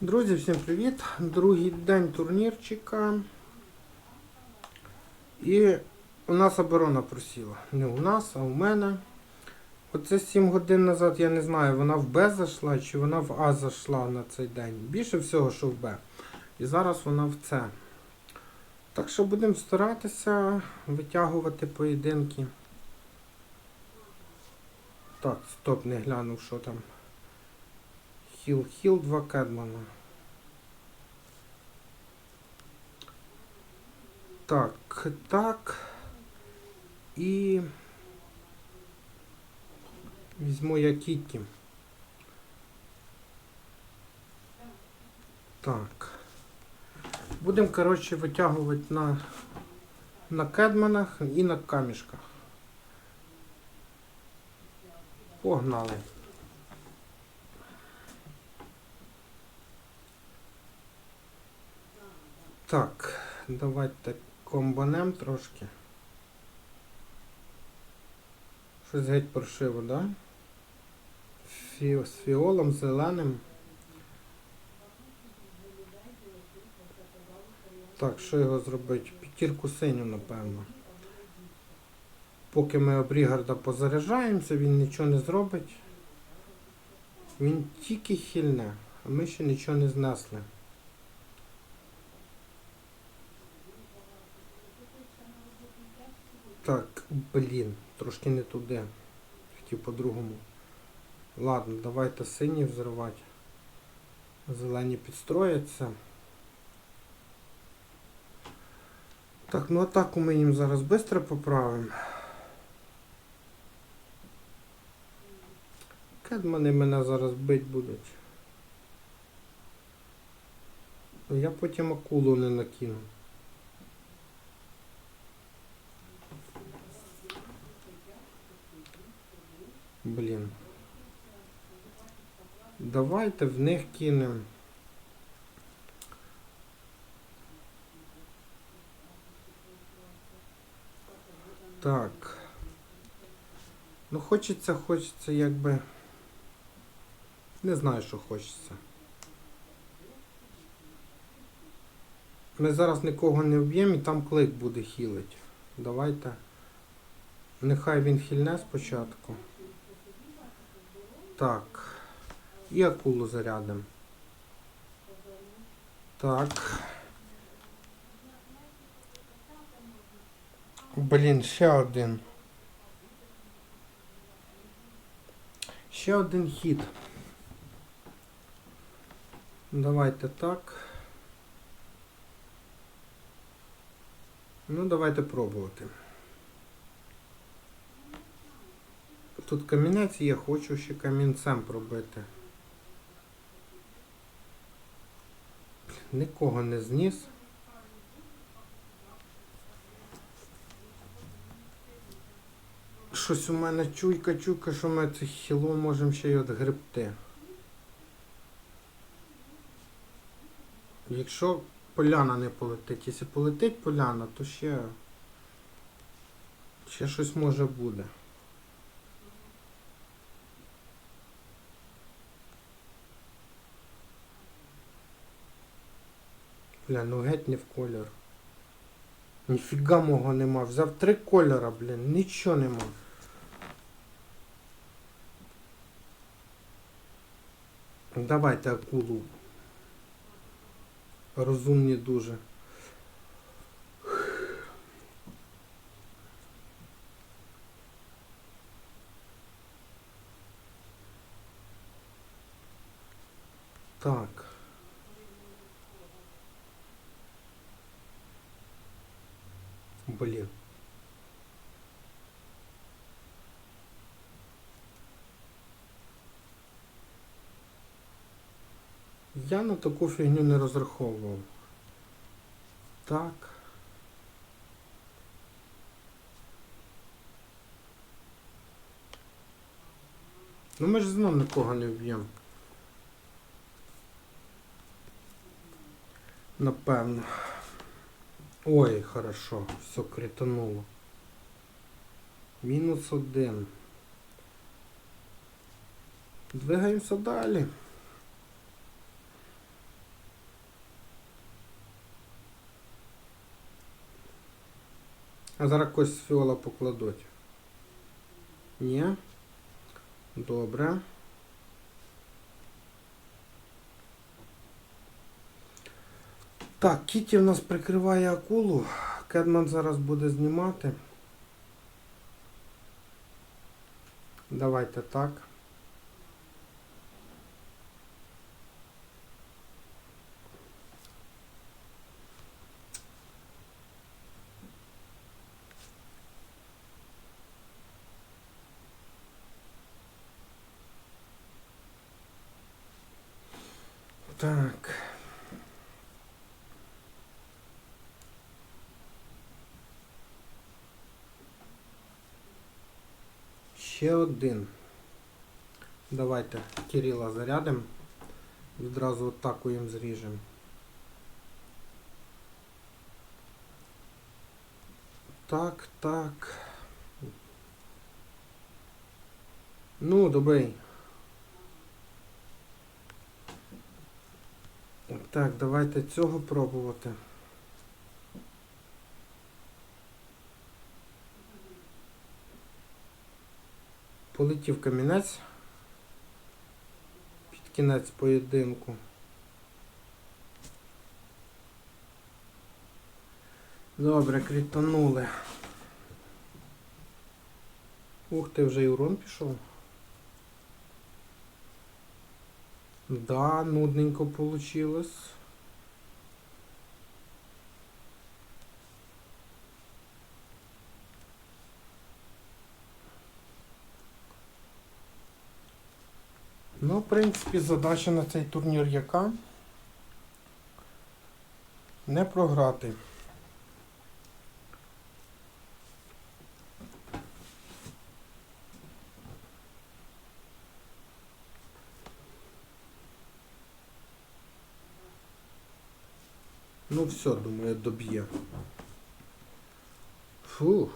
Друзі, всім привіт! Другий день турнірчика. І у нас оборона просіла. Не у нас, а у мене. Оце 7 годин назад, я не знаю, вона в Б зайшла чи вона в А зайшла на цей день. Більше всього, що в Б. І зараз вона в С. Так що будемо старатися витягувати поєдинки. Так, стоп, не глянув, що там. Хіл, хіл, два кедмана. Так, так. І візьму я Кітті. Так. Будемо, коротше, витягувати на, на кедманах і на камішках. Погнали. Так, давайте комбанем трошки. Щось геть паршиво, да? Фі, з фіолом зеленим. Так, що його зробити? П'ятірку синю, напевно. Поки ми обрігарда позаряджаємося, він нічого не зробить. Він тільки хильне, а ми ще нічого не знесли. Так, блін, трошки не туди. Хотів по-другому. Ладно, давайте сині взривати. Зелені підстрояться. Так, ну атаку ми їм зараз швидко поправимо. Кедмани мене зараз бить будуть. Ну, Я потім акулу не накину. Блін. Давайте в них кинемо. Так. Ну хочеться, хочеться якби. Не знаю, що хочеться. Ми зараз нікого не вб'ємо і там клик буде хілить. Давайте. Нехай він хильне спочатку. Так. І акулу зарядимо. Так. Блін, ще один. Ще один хід. Давайте так. Ну, давайте пробувати. Тут камінець є, хочу ще камінцем пробити. Нікого не зніс. Щось у мене чуйка, чуйка, що ми це хіло можемо ще й отгребти. Якщо поляна не полетить, якщо полетить поляна, то ще, ще щось може буде. Бля, ну геть не в колір. Ніфіга мого нема. Взяв три кольора, блін, нічого нема. Давайте акулу. Розумні дуже. Так. Блін. Я на таку фігню не розраховував. Так. Ну ми ж знов нікого не вб'ємо. Напевно. Ой, хорошо, все критануло. Минус один. Двигаемся далі. А зараз когось фіола покладуть. Ні. Добре. Так, Кіті в нас прикриває акулу. Кедман зараз буде знімати. Давайте так. Так. Ще один. Давайте Кирила зарядимо. Відразу атакуємо зріжемо. Так, так. Ну, добий. Так, давайте цього пробувати. Полетів камінець під кінець поєдинку. Добре, крітанули. Ух ти, вже і урон пішов. Да, нудненько получилось. Принципі, задача на цей турнір яка? Не програти. Ну все, думаю, доб'є. Фух.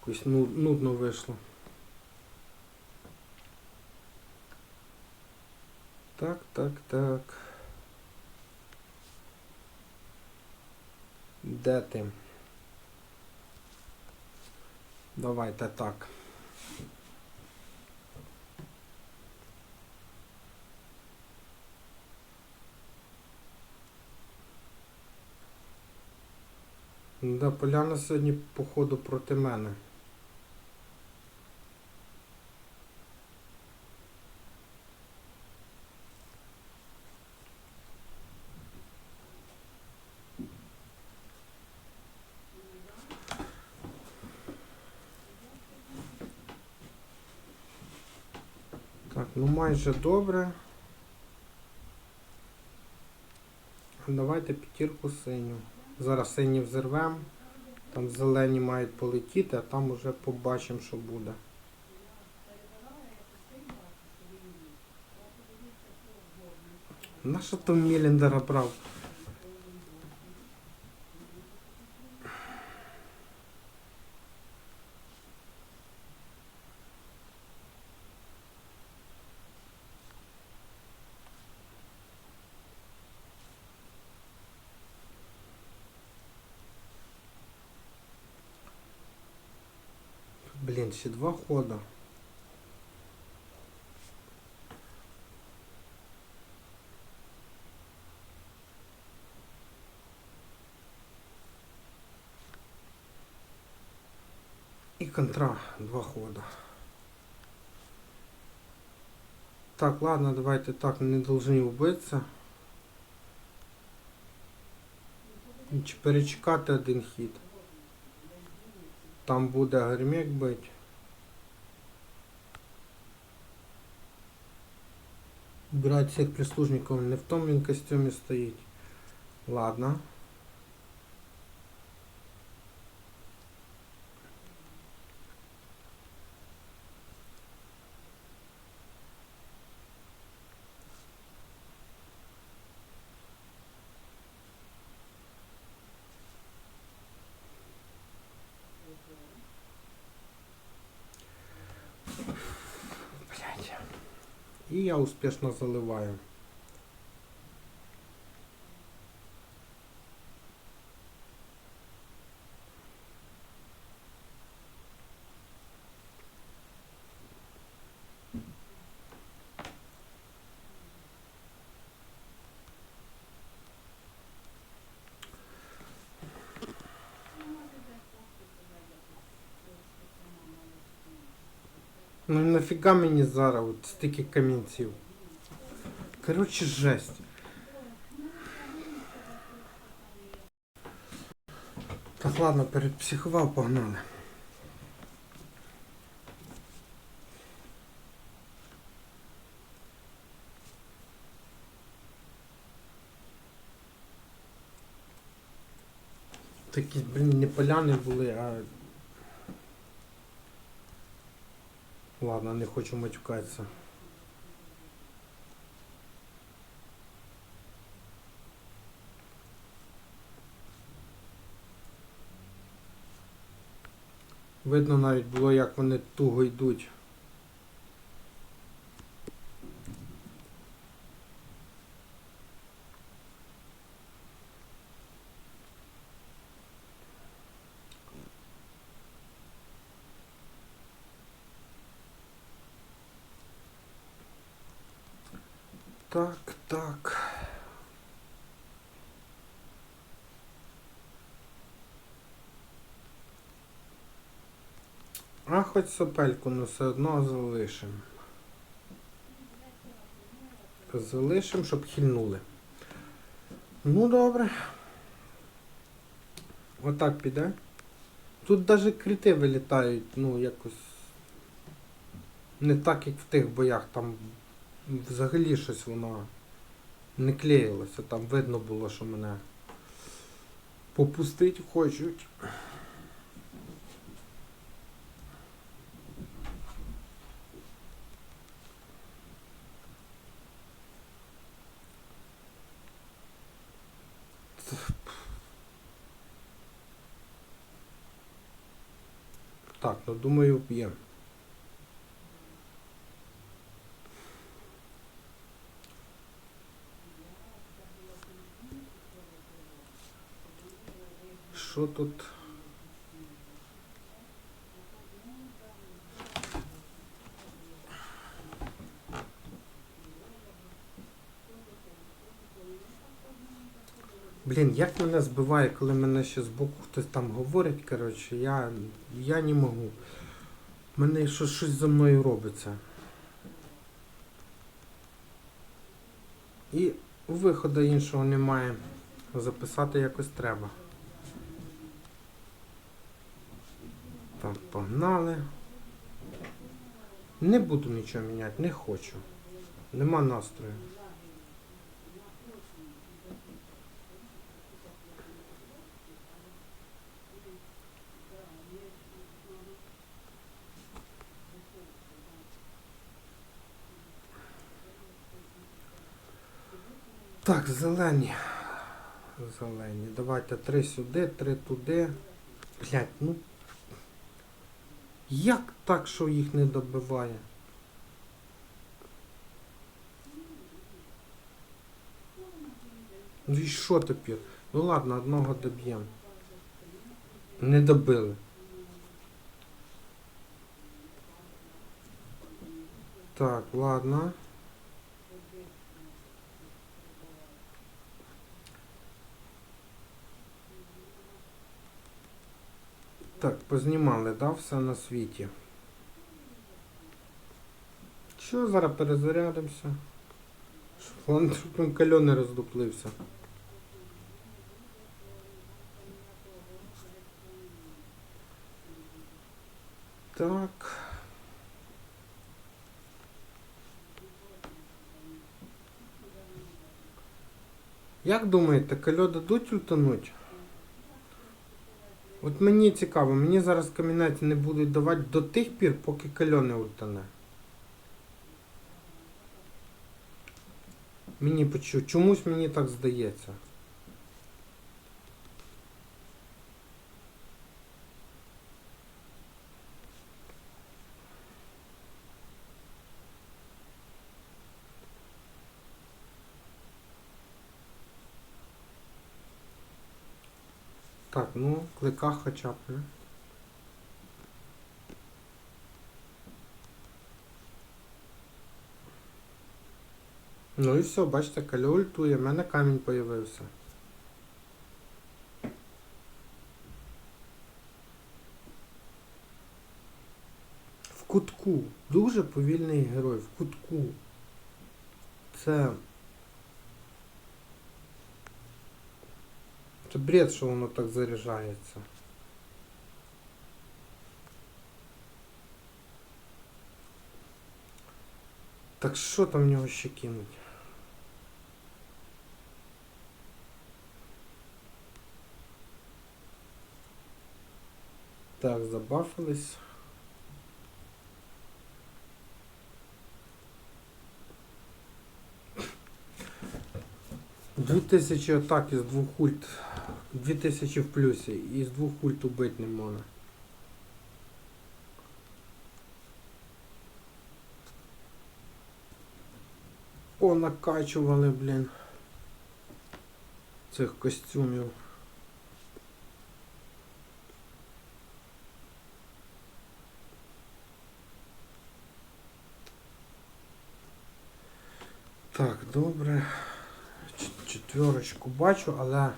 Якось ну- нудно вийшло. Так, так, так. Де ти? Давайте так. Да, Поляна сьогодні, походу, проти мене. Так, ну майже добре. Давайте п'ятірку синю. Зараз сині взірвемо. Там зелені мають полетіти, а там уже побачимо, що буде. Нащо там Міліндера брав? Блін, ще два хода. І контра два хода. Так, ладно, давайте так, не должны вбитися. Чи перечекати один хід. Там буде гармік бить. Брать всіх прислужників не в тому він костюмі стоїть. Ладно. Блять. І я успішно заливаю. Ну і нафіга мені зараз от стільки камінців. Коротше, жесть. Так, ладно, перепсихував, погнали. Такі, блін, не поляни були, а. Ладно, не хочу матюкатися. Видно навіть було, як вони туго йдуть. Так, так. А хоч сопельку, ну все одно залишим. Залишим, щоб хильнули. Ну добре. Отак піде. Тут навіть крити вилітають, ну, якось. Не так, як в тих боях, там взагалі щось воно не клеїлося. Там видно було, що мене попустить хочуть. Так, ну думаю, є. Що тут? Блін, як мене збиває, коли мене ще збоку хтось там говорить, коротше, я, я не можу. Мене щось, щось за мною робиться. І виходу іншого немає. Записати якось треба. Так, погнали. Не буду нічого міняти, не хочу. Нема настрою. Так, зелені. Зелені. Давайте три сюди, три туди. Блять, ну. Як так, що їх не добиває? Ну і що тепер? Ну ладно, одного доб'ємо. Не добили. Так, ладно. Так, познімали, да, все на світі. Що, зараз перезарядимося? Щоб він кальон роздуплився. Так. Як думаєте, кальо дадуть ультануть? От мені цікаво, мені зараз камінець не будуть давати до тих пір, поки кальо не утане. Мені почув. Чомусь мені так здається. Так, ну, клика хоча б, не? Ну і все, бачите, кальо ультує, в мене камінь появився. В кутку. Дуже повільний герой в кутку. Це. Це бред, що воно так заряджається. Так що там в нього ще кинуть? Так, забафились. Дві тисячі атак із двох ульт. Дві тисячі в плюсі. І з двох ульт убити не можна. Понакачували, блін. Цих костюмів. Так, добре. Четверочку бачу, але.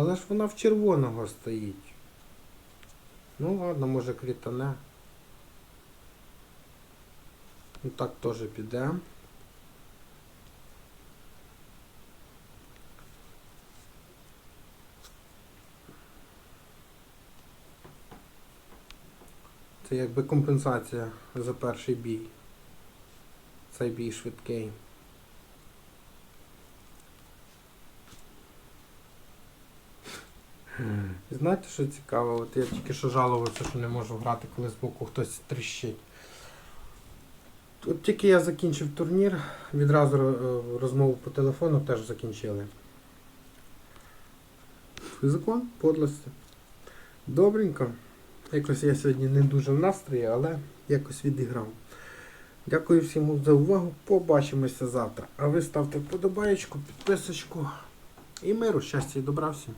Але ж вона в червоного стоїть. Ну ладно, може крітане. Ну так теж піде. Це якби компенсація за перший бій. Цей бій швидкий. Знаєте, що цікаво? От я тільки що жалувався, що не можу грати, коли збоку хтось тріщить. От тільки я закінчив турнір, відразу е, розмову по телефону теж закінчили. Закон подлості. Добренько. Якось я сьогодні не дуже в настрої, але якось відіграв. Дякую всім за увагу. Побачимося завтра. А ви ставте вподобаєчку, підписочку і миру, щастя і добра всім.